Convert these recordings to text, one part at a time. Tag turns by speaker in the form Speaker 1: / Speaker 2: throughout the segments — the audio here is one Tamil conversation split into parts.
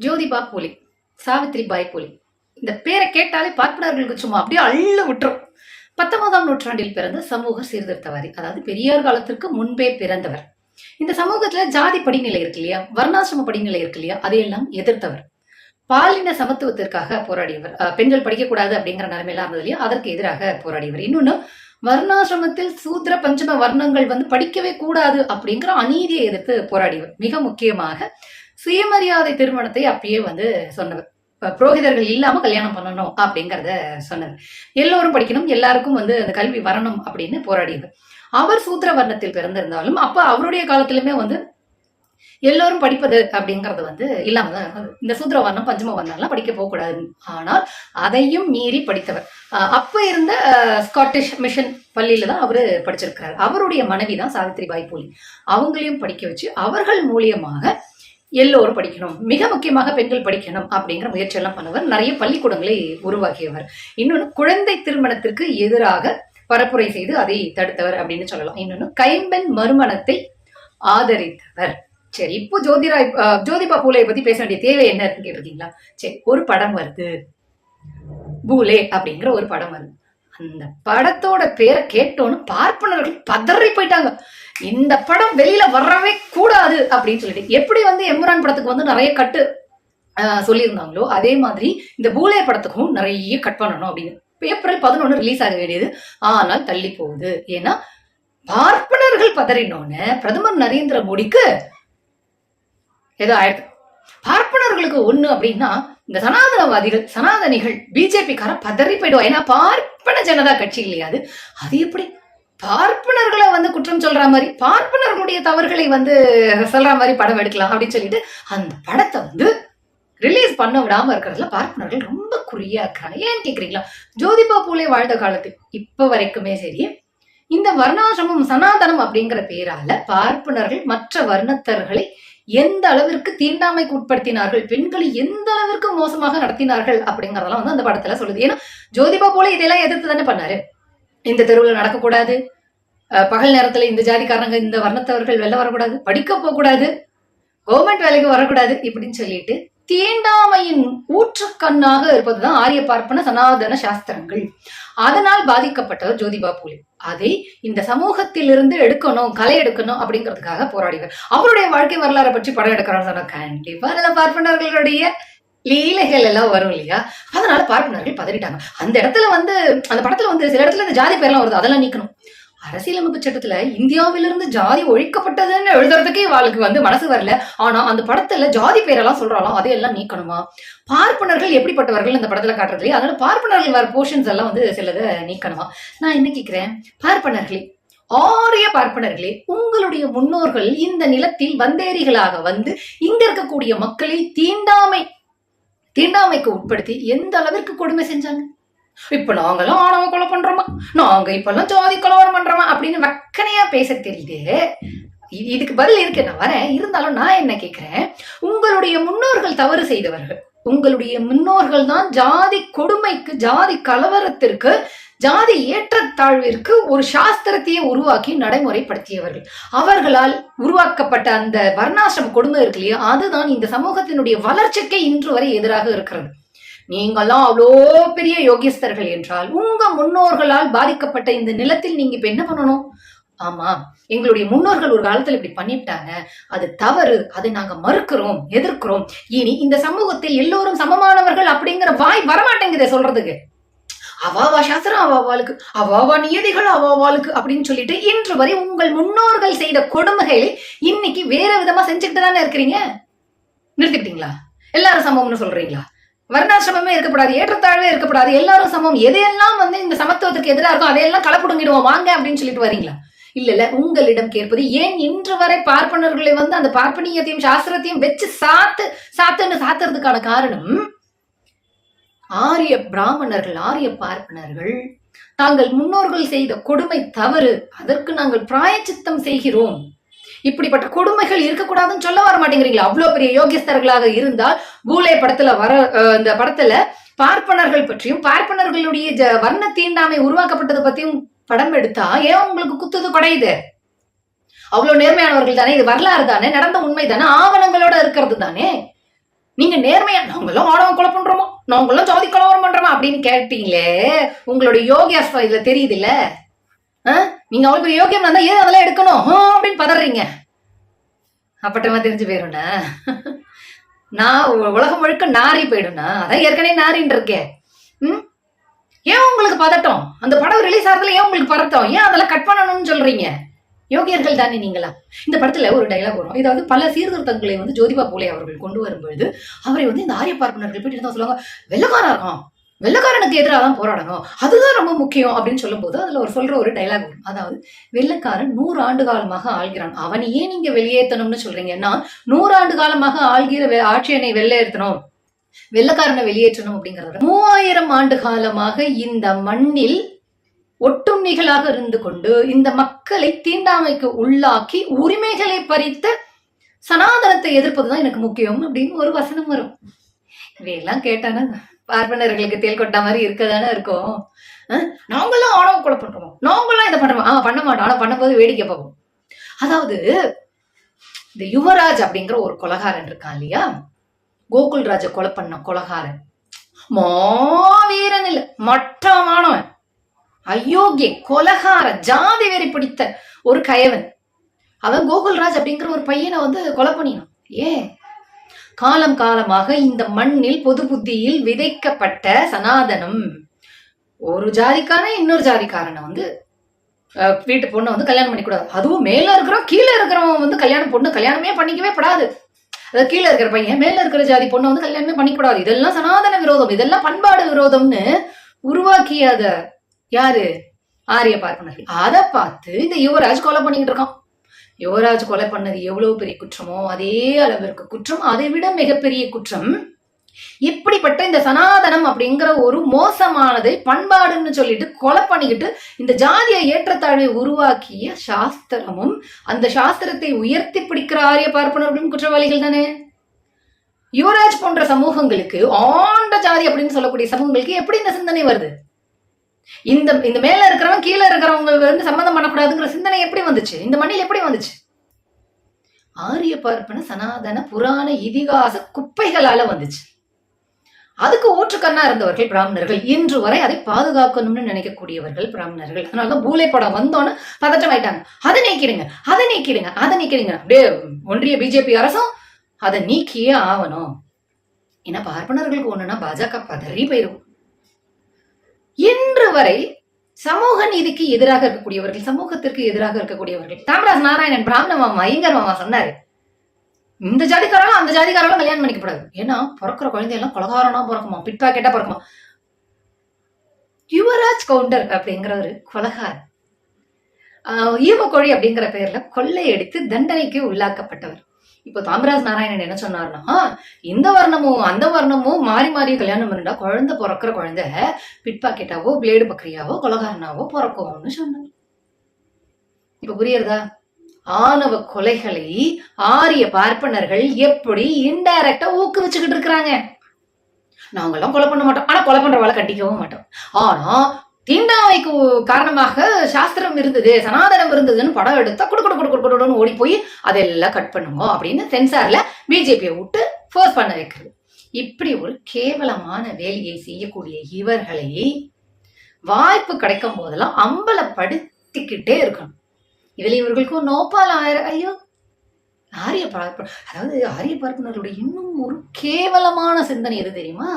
Speaker 1: ஜோதிபா போலி சாவித்ரி பாய் போலி. இந்த பேரை கேட்டாலே பார்ப்பனர்களுக்கு சும்மா அப்படியே அள்ளு விட்டுரும். பத்தொன்பதாம் நூற்றாண்டில் பிறந்த சமூக சீர்திருத்தவாதி அதாவது பெரியார் காலத்திற்கு முன்பே பிறந்தவர். இந்த சமூகத்துல ஜாதி படிநிலை இருக்கு இல்லையா? வர்ணாசிரம படிநிலை இருக்கு இல்லையா? அதையெல்லாம் எதிர்த்தவர். பாலின சமத்துவத்திற்காக போராடியவர். அஹ், பெண்கள் படிக்கக்கூடாது அப்படிங்கிற நிலைமையெல்லாம் இருந்தது இல்லையா? அதற்கு எதிராக போராடியவர். இன்னொன்னு வர்ணாசிரமத்தில் சூத்திர பஞ்சம வர்ணங்கள் வந்து படிக்கவே கூடாது அப்படிங்கிற அநீதியை எதிர்த்து போராடியவர். மிக முக்கியமாக சுயமரியாதை திருமணத்தை அப்பயே வந்து சொன்னவர் புரோகிதர்கள் இல்லாம கல்யாணம் பண்ணணும் அப்படிங்கறத சொன்னவர் எல்லோரும் படிக்கணும் எல்லாருக்கும் வந்து அந்த கல்வி வரணும் அப்படின்னு போராடியவர் அவர் சூத்திர வர்ணத்தில் பிறந்திருந்தாலும் அப்ப அவருடைய காலத்திலுமே வந்து எல்லோரும் படிப்பது அப்படிங்கறது வந்து இல்லாம தான் இந்த சூத்திர வர்ணம் பஞ்சம வர்ணம்லாம் படிக்க போகக்கூடாது. ஆனால் அதையும் மீறி படித்தவர். அப்ப இருந்த ஸ்காட்டிஷ் மிஷன் பள்ளியில தான் அவரு படிச்சிருக்கிறார். அவருடைய மனைவி தான் சாவித்ரி பாய் பூலி. அவங்களையும் படிக்க வச்சு அவர்கள் மூலியமாக எல்லோரும் படிக்கணும். மிக முக்கியமாக பெண்கள் படிக்கணும் அப்படிங்கிற முயற்சி எல்லாம் பண்ணவர். நிறைய பள்ளிக்கூடங்களை உருவாக்கியவர். இன்னொன்று குழந்தை திருமணத்திற்கு எதிராக பரப்புரை செய்து அதை தடுத்தவர் அப்படின்னு சொல்லலாம். இன்னொன்னு கைம்பெண் மறுமணத்தை ஆதரித்தவர். சரி இப்போ ஜோதிராய் ஜோதிபா பூலையை பத்தி பேச வேண்டிய தேவை என்ன இருக்குன்னு கேட்டிருக்கீங்களா? சரி ஒரு படம் வருது. பூலே அப்படிங்கிற ஒரு படம் வருது. அந்த படத்தோட பேரை கேட்டோன்னு பார்ப்பனர்கள் பதறி போயிட்டாங்க. இந்த படம் வெளியில வரவே கூடாது அப்படின்னு சொல்லிட்டு. எப்படி வந்து எம்ரான் படத்துக்கு வந்து நிறைய கட்டு சொல்லியிருந்தாங்களோ அதே மாதிரி இந்த பூலே படத்துக்கும் நிறைய கட் பண்ணணும் அப்படின்னு. ஏப்ரல் பதினொன்று ரிலீஸ் ஆக வேண்டியது. ஆனால் தள்ளி போகுது. ஏன்னா பார்ப்பனர்கள் பதறினோன்னு பிரதமர் நரேந்திர மோடிக்கு ஏதோ ஆயிடுது. பார்ப்பனர்களுக்கு ஒண்ணு அப்படின்னா இந்த சனாதனவாதிகள் சனாதனிகள் பிஜேபி கார பதறி போயிடுவா. ஏன்னா பார்ப்பன ஜனதா கட்சி இல்லையாது. அது அது எப்படி? பார்ப்பனர்களை வந்து குற்றம் சொல்ற மாதிரி பார்ப்பனர்களுடைய தவறுகளை வந்து சொல்ற மாதிரி படம் எடுக்கலாம் அப்படின்னு சொல்லிட்டு அந்த படத்தை வந்து ரிலீஸ் பண்ண விடாம இருக்கிறதுல பார்ப்பனர்கள் ரொம்ப குறியா இருக்கிறாங்க ஏன் கேக்குறீங்களா? ஜோதிபா பூலே வாழ்ந்த காலத்து இப்ப வரைக்குமே சரி இந்த வர்ணாசிரமம் சனாதனம் அப்படிங்கிற பேரால பார்ப்பனர்கள் மற்ற வர்ணத்தர்களை எந்த அளவிற்கு தீண்டாமைக்கு உட்படுத்தினார்கள் பெண்களை எந்த அளவிற்கு மோசமாக நடத்தினார்கள் அப்படிங்கறதெல்லாம் வந்து அந்த படத்துல சொல்லுது. ஏன்னா ஜோதிபா போல இதெல்லாம் எதிர்த்து தானே பண்ணாரு. இந்த தெருவில் நடக்கக்கூடாது. பகல் நேரத்துல இந்த ஜாதிக்காரங்க இந்த வர்ணத்தவர்கள் வெளில வரக்கூடாது. படிக்க போகக்கூடாது. கவர்மெண்ட் வேலைக்கு வரக்கூடாது இப்படின்னு சொல்லிட்டு தீண்டாமையின் ஊற்றுக்கண்ணாக இருப்பதுதான் ஆரிய பார்ப்பன சனாதன சாஸ்திரங்கள். அதனால் பாதிக்கப்பட்டவர் ஜோதிபா பூலே. அதை இந்த சமூகத்திலிருந்து எடுக்கணும் கலை எடுக்கணும் அப்படிங்கிறதுக்காக போராடிவர் அவருடைய வாழ்க்கை வரலாறை பற்றி படம் எடுக்கிறான்னு சொன்னா கண்டிப்பா அதுல பார்ப்பனர்களுடைய லீலைகள் எல்லாம் வரும் இல்லையா? அதனால பார்ப்பனர்கள் பதறிட்டாங்க. அந்த இடத்துல வந்து அந்த படத்துல வந்து சில இடத்துல இந்த ஜாதி பேர்லாம் வருது. அதெல்லாம் நீக்கணும். அரசியலமைப்பு சட்டத்துல இந்தியாவிலிருந்து ஜாதி ஒழிக்கப்பட்டதுன்னு எழுதுறதுக்கே இவாளுக்கு வந்து மனசு வரல. ஆனா அந்த படத்துல ஜாதி பேரெல்லாம் சொல்றாலும் அதையெல்லாம் நீக்கணுமா? பார்ப்பனர்கள் எப்படிப்பட்டவர்கள் இந்த படத்துல காட்டுறது இல்லையா அதனால பார்ப்பனர்கள் வர போர்ஷன்ஸ் எல்லாம் வந்து சிலதை நீக்கணுமா? நான் என்ன கேக்குறேன்? பார்ப்பனர்களே ஆரிய பார்ப்பனர்களே உங்களுடைய முன்னோர்கள் இந்த நிலத்தில் வந்தேரிகளாக வந்து இங்க இருக்கக்கூடிய மக்களை தீண்டாமை தீண்டாமைக்கு உட்படுத்தி எந்த அளவிற்கு கொடுமை செஞ்சாங்க? இப்ப நாங்கெல்லாம் ஆணவ கொலை பண்றோமா? நாங்க இப்பெல்லாம் ஜாதி கலவரம் பண்றோமா? அப்படின்னு வக்கனையா பேச தெரியுது. இதுக்கு பதில் இருக்கு. நான் வரேன். இருந்தாலும் நான் என்ன கேக்குறேன்? உங்களுடைய முன்னோர்கள் தவறு செய்தவர்கள் உங்களுடைய முன்னோர்கள் தான் ஜாதி கொடுமைக்கு ஜாதி கலவரத்திற்கு ஜாதி ஏற்றத்தாழ்விற்கு ஒரு சாஸ்திரத்தையே உருவாக்கி நடைமுறைப்படுத்தியவர்கள். அவர்களால் உருவாக்கப்பட்ட அந்த வர்ணாசிரம கொடுமை இருக்கு இல்லையா? அதுதான் இந்த சமூகத்தினுடைய வளர்ச்சிக்கே இன்று வரை எதிராக இருக்கிறது. நீங்களாம் அவ்வளோ பெரிய யோகிஸ்தர்கள் என்றால் உங்க முன்னோர்களால் பாதிக்கப்பட்ட இந்த நிலத்தில் நீங்க இப்ப என்ன பண்ணணும்? ஆமா எங்களுடைய முன்னோர்கள் ஒரு காலத்துல இப்படி பண்ணிட்டாங்க அது தவறு. அதை நாங்க மறுக்கிறோம் எதிர்க்கிறோம். இனி இந்த சமூகத்தில் எல்லோரும் சமமானவர்கள் அப்படிங்கிற வாய் வரமாட்டேங்குதே சொல்றதுக்கு. அவாவா சாஸ்திரம் அவாவாளுக்கு அவாவா நியதிகள் அவாவாளுக்கு அப்படின்னு சொல்லிட்டு இன்று வரை உங்கள் முன்னோர்கள் செய்த கொடுமைகளை இன்னைக்கு வேற விதமா செஞ்சுக்கிட்டு தானே இருக்கிறீங்க? நிறுத்திக்கிட்டீங்களா? எல்லாரும் சமம்னு சொல்றீங்களா? வர்ணாசிரமமே இருக்கப்படாது ஏற்றத்தாழ்வே இருக்கப்படாது எல்லாரும் சமம். எதையெல்லாம் வந்து இந்த சமத்துவத்துக்கு எதிராக இருக்கோ அதையெல்லாம் கலப்புடுங்கிடுவோம் வாங்க அப்படின்னு சொல்லிட்டு வரீங்களா? இல்ல இல்ல. உங்களிடம் கேட்பது ஏன் இன்று வரை பார்ப்பனர்களை வந்து அந்த பார்ப்பனியத்தையும் சாஸ்திரத்தையும் வச்சு சாத்து சாத்துன்னு சாத்துறதுக்கான காரணம் ஆரிய பிராமணர்கள் ஆரிய பார்ப்பனர்கள் தாங்கள் முன்னோர்கள் செய்த கொடுமை தவறு. அதற்கு நாங்கள் பிராயச்சித்தம் செய்கிறோம். இப்படிப்பட்ட கொடுமைகள் இருக்கக்கூடாதுன்னு சொல்ல வர மாட்டேங்கிறீங்களா? அவ்வளவு பெரிய யோகிஸ்தர்களாக இருந்தால் பூலே படத்துல வர இந்த படத்துல பார்ப்பனர்கள் பற்றியும் பார்ப்பனர்களுடைய ஜ- வர்ண தீண்டாமை உருவாக்கப்பட்டது பத்தியும் படம் எடுத்தா ஏன் உங்களுக்கு குத்துது குடையுது அவ்வளவு நேர்மையானவர்கள் தானே இது வரலாறு தானே நடந்த உண்மை தானே ஆவணங்களோட இருக்கிறது தானே? நீங்க நேர்மையா நாங்களும் ஆணவம் கொலை பண்றோமோ? நாங்களும் ஜாதி கலவரம் பண்றோமா அப்படின்னு கேட்டீங்களே உங்களுடைய யோகியாஸ்வா இதுல தெரியுதுல்ல? நீங்க அவளுக்கு பெரிய யோகியம் இருந்தா ஏன் அதெல்லாம் எடுக்கணும்? அப்படின்னு பதறீங்க. அப்பட்டமா தெரிஞ்சு போயிரும்னா நான் உலகம் முழுக்க நாரி போயிடும்னா அதான் ஏற்கனவே நாரின்னு இருக்கேன் ம்? ஏன் உங்களுக்கு பதட்டம்? அந்த படம் ரிலீஸ் ஆகிறதுல ஏன் உங்களுக்கு பதட்டம்? ஏன் அதெல்லாம் கட் பண்ணணும்னு சொல்றீங்க? யோகியர்கள் தானே நீங்களா? இந்த படத்துல ஒரு டைலாக் வரும். இதாவது பல சீர்திருத்தங்களை வந்து ஜோதிபா பூலே அவர்கள் கொண்டு வரும்பொழுது அவரை வந்து இந்த ஆரிய பார்ப்பனர்கள் போயிட்டு என்ன சொல்லுவாங்க? வெள்ளக்காரா இருக்கான். வெள்ளக்காரனுக்கு எதிராக தான் போராடணும். அதுதான் ரொம்ப முக்கியம் அப்படின்னு சொல்லும்போது அதுல ஒரு சொல்ற ஒரு டைலாக் வரும். அதாவது வெள்ளக்காரன் நூறு ஆண்டு காலமாக ஆள்கிறான். அவனையே நீங்க வெளியேற்றணும்னு சொல்றீங்கன்னா நூறாண்டு காலமாக ஆள்கிற வெ- ஆட்சியனை வெளியேற்றணும் வெள்ளக்காரனை வெளியேற்றணும் அப்படிங்கிறத. மூவாயிரம் ஆண்டு காலமாக இந்த மண்ணில் ஒட்டுண்ணிகளாக இருந்து கொண்டு இந்த மக்களை தீண்டாமைக்கு உள்ளாக்கி உரிமைகளை பறித்த சனாதனத்தை எதிர்ப்பதுதான் எனக்கு முக்கியம் அப்படின்னு ஒரு வசனம் வரும். இவையெல்லாம் கேட்டானா? பார்ப்பனர்களுக்கு தேல் கொட்டா மாதிரி இருக்க தானே இருக்கும். நாங்களும் நாங்கெல்லாம் ஆணவ கொலை பண்றோம். நாங்களும் இதை பண்றோம். ஆ பண்ண மாட்டோம். ஆனா பண்ணும்போது வேடிக்கை பார்ப்போம். அதாவது இந்த யுவராஜ் அப்படிங்கிற ஒரு கொலகாரன் இருக்கான் இல்லையா? கோகுல்ராஜ கொலை பண்ண கொலகாரன். மாவீரன் இல்ல மட்டமானவன். அயோக்கிய கொலகார ஜாதி வெறி பிடித்த ஒரு கயவன். அவன் கோகுல்ராஜ் அப்படிங்கிற ஒரு பையனை வந்து கொலை பண்ணினான். ஏன்? காலம் காலமாக இந்த மண்ணில் பொது புத்தியில் விதைக்கப்பட்ட சனாதனம். ஒரு ஜாதிக்காரன் இன்னொரு ஜாதிக்காரனை வந்து வீட்டு பொண்ணை வந்து கல்யாணம் பண்ணிக்கூடாது. அதுவும் மேல இருக்கிறோம் கீழே இருக்கிறவன் வந்து கல்யாணம் பொண்ணு கல்யாணமே பண்ணிக்கவே படாது. அதாவது கீழே இருக்கிற பையன் மேல இருக்கிற ஜாதி பொண்ணை வந்து கல்யாணமே பண்ணிக்கூடாது. இதெல்லாம் சனாதன விரோதம். இதெல்லாம் பண்பாடு விரோதம்னு உருவாக்கியத யாரு? ஆரிய பார்ப்பனர்கள் அதை பார்த்து இந்த யுவராஜ் கொலை பண்ணிக்கிட்டு இருக்கான். யுவராஜ் கொலை பண்ணது எவ்வளவு பெரிய குற்றமோ அதே அளவிற்கு குற்றம் அதை விட மிகப்பெரிய குற்றம் இப்படிப்பட்ட இந்த சனாதனம் அப்படிங்கிற ஒரு மோசமானதை பண்பாடுன்னு சொல்லிட்டு கொலை பண்ணிக்கிட்டு இந்த ஜாதிய ஏற்றத்தாழ்வை உருவாக்கிய சாஸ்திரமும் அந்த சாஸ்திரத்தை உயர்த்தி பிடிக்கிற ஆரிய பார்ப்பனர்களும் குற்றவாளிகள் தானே? யுவராஜ் போன்ற சமூகங்களுக்கு ஆண்ட ஜாதி அப்படின்னு சொல்லக்கூடிய சமூகங்களுக்கு எப்படி இந்த சிந்தனை வருது? இந்த இந்த மேல இருக்கிறவன் கீழே இருக்கிறவங்க வந்து சம்மந்தம் பண்ணக்கூடாதுங்கிற சிந்தனை எப்படி வந்துச்சு? இந்த மண்ணில் எப்படி வந்துச்சு? ஆரிய பார்ப்பன சனாதன புராண இதிகாச குப்பைகளால வந்துச்சு. அதுக்கு ஊற்றுக்கண்ணா இருந்தவர்கள் பிராமணர்கள். இன்று வரை அதை பாதுகாக்கணும்னு நினைக்கக்கூடியவர்கள் பிராமணர்கள். அதனாலதான் பூலை படம் வந்தோன்னு பதட்டம் ஆயிட்டாங்க. அதை நீக்கிடுங்க அதை நீக்கிடுங்க அதை நீக்கிடுங்க. அப்படியே ஒன்றிய பிஜேபி அரசும் அதை நீக்கியே ஆகணும். ஏன்னா பார்ப்பனர்களுக்கு ஒண்ணுன்னா பாஜக பதறி போயிரும். இன்று வரை சமூக நீதிக்கு எதிராக இருக்கக்கூடியவர்கள் சமூகத்திற்கு எதிராக இருக்கக்கூடியவர்கள். காமராஜ் நாராயணன் பிராமண மாமா ஐயங்கர் மாமா சொன்னாரு இந்த ஜாதிக்காரங்களும் அந்த ஜாதிக்காரங்களும் கல்யாணம் பண்ணிக்கப்படாது. ஏன்னா பிறக்கிற குழந்தையெல்லாம் கொலகாரனா பிறக்குமா? பிட் பாக்கெட்டா பிறக்குமா? யுவராஜ் கவுண்டர் அப்படிங்கிற ஒரு கொலகார் ஈமக்கோழி அப்படிங்கிற பெயர்ல கொள்ளையடித்து தண்டனைக்கு உள்ளாக்கப்பட்டவர். இப்போ தாமராஜ் நாராயணன் என்ன சொன்னார்னா இந்த வர்ணமும் அந்த வர்ணமும் மாறி மாறி கல்யாணம் பண்ணிட்டா குழந்தை பிறக்கிற குழந்தை பிட் பாக்கெட்டாவோ பிளேடு பக்ரியாவோ கொலகாரனாவோ பிறக்கும்னு சொன்னார். இப்ப புரியுறதா? ஆணவ கொலைகளை ஆரிய பார்ப்பனர்கள் எப்படி இன்டைரக்டா ஊக்குவிச்சுக்கிட்டு இருக்கிறாங்க? நாங்கெல்லாம் கொலை பண்ண மாட்டோம். ஆனா கொலை பண்றவாளை கட்டிக்கவும் மாட்டோம். ஆனா தீண்டாமைக்கு காரணமாக சாஸ்திரம் இருந்தது சனாதனம் இருந்ததுன்னு படம் எடுத்தா குடு குடு குடு குடு குடுன்னு ஓடி போய் அதெல்லாம் கட் பண்ணுங்க அப்படின்னு சென்சார்ல பிஜேபியை விட்டு ஃபோர்ஸ் பண்ண வைக்கிறது. இப்படி ஒரு கேவலமான வேலையை செய்யக்கூடிய இவர்களை வாய்ப்பு கிடைக்கும் போதெல்லாம் அம்பலப்படுத்திக்கிட்டே இருக்கணும். இதுல இவர்களுக்கும் நோப்பால் ஆயிரம் ஐயோ ஆரிய பார்ப்ப அதாவது ஆரிய பார்ப்பனர்களுடைய இன்னும் ஒரு கேவலமான சிந்தனை எது தெரியுமா?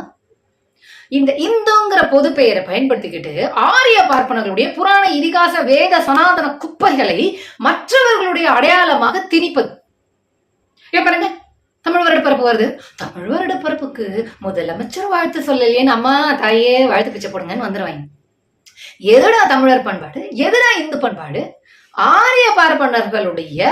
Speaker 1: இந்த இந்துங்கிற பொது பெயரை பயன்படுத்திக்கிட்டு ஆரிய பார்ப்பனர்களுடைய புராண இதிகாச வேத சனாதன குப்பைகளை மற்றவர்களுடைய அடையாளமாக திணிப்பது. பாருங்க தமிழ் வருடப்பரப்பு வருது. தமிழ் வருடப்பிறப்புக்கு முதலமைச்சர் வாழ்த்து சொல்லலையேன்னு அம்மா தாயே வாழ்த்து பிச்சை போடுங்கன்னு வந்துருவாங்க. எதுடா தமிழர் பண்பாடு? எதுடா இந்து பண்பாடு? ஆரிய பார்ப்பனர்களுடைய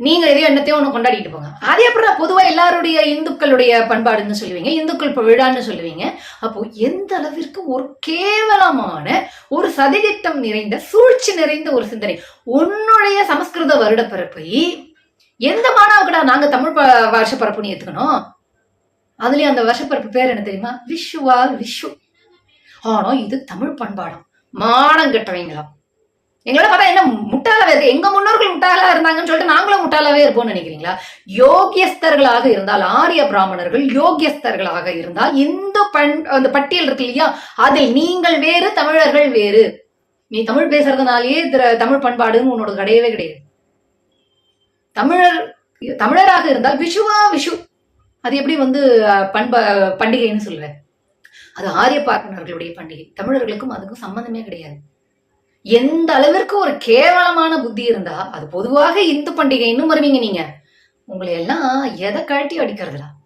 Speaker 1: நீங்க எதையோ என்னத்தையும் ஒன்று கொண்டாடிட்டு போங்க. அது அப்புறம் பொதுவாக எல்லாருடைய இந்துக்களுடைய பண்பாடுன்னு சொல்லுவீங்க இந்துக்கள் இப்போ விழான்னு சொல்லுவீங்க. அப்போ எந்த அளவிற்கு ஒரு கேவலமான ஒரு சதிதிட்டம் நிறைந்த சூழ்ச்சி நிறைந்த ஒரு சிந்தனை. உன்னுடைய சமஸ்கிருத வருடப்பிறப்பை எந்த மாணவர்களா நாங்க தமிழ் ப- வருஷப்பரப்புன்னு ஏத்துக்கணும்? அதுலயும் அந்த வருஷப்பிறப்பு பேர் என்ன தெரியுமா? விஷுவா விஷு ஆனா இது தமிழ் பண்பாடம். மானம் கெட்டவங்களாம். எங்களோட பார்த்தா என்ன முட்டாளாவே இருக்கு? எங்க முன்னோர்கள் முட்டாளா இருந்தாங்கன்னு சொல்லிட்டு நாங்களும் முட்டாளாவே இருப்போம்னு நினைக்கிறீங்களா? யோகியஸ்தர்களாக இருந்தால் ஆரிய பிராமணர்கள் யோகியஸ்தர்களாக இருந்தால் இந்த பண் அந்த பட்டியல் இருக்கு இல்லையா? அதில் நீங்கள் வேறு தமிழர்கள் வேறு. நீ தமிழ் பேசுறதுனாலேயே தமிழ் பண்பாடுன்னு உன்னோட கிடையவே கிடையாது. தமிழர் தமிழராக இருந்தால் விஷுவா விஷு அது எப்படி வந்து பண்ப பண்டிகைன்னு சொல்லுவேன். அது ஆரிய பார்ப்பனர்களுடைய பண்டிகை. தமிழர்களுக்கும் அதுக்கும் சம்பந்தமே கிடையாது. எந்த அளவிற்கு ஒரு கேவலமான புத்தி இருந்தா அது பொதுவாக இந்து பண்டிகை இன்னும் வருவீங்க நீங்க. உங்களை எல்லாம் எதை கழட்டி அடிக்கிறதுடா?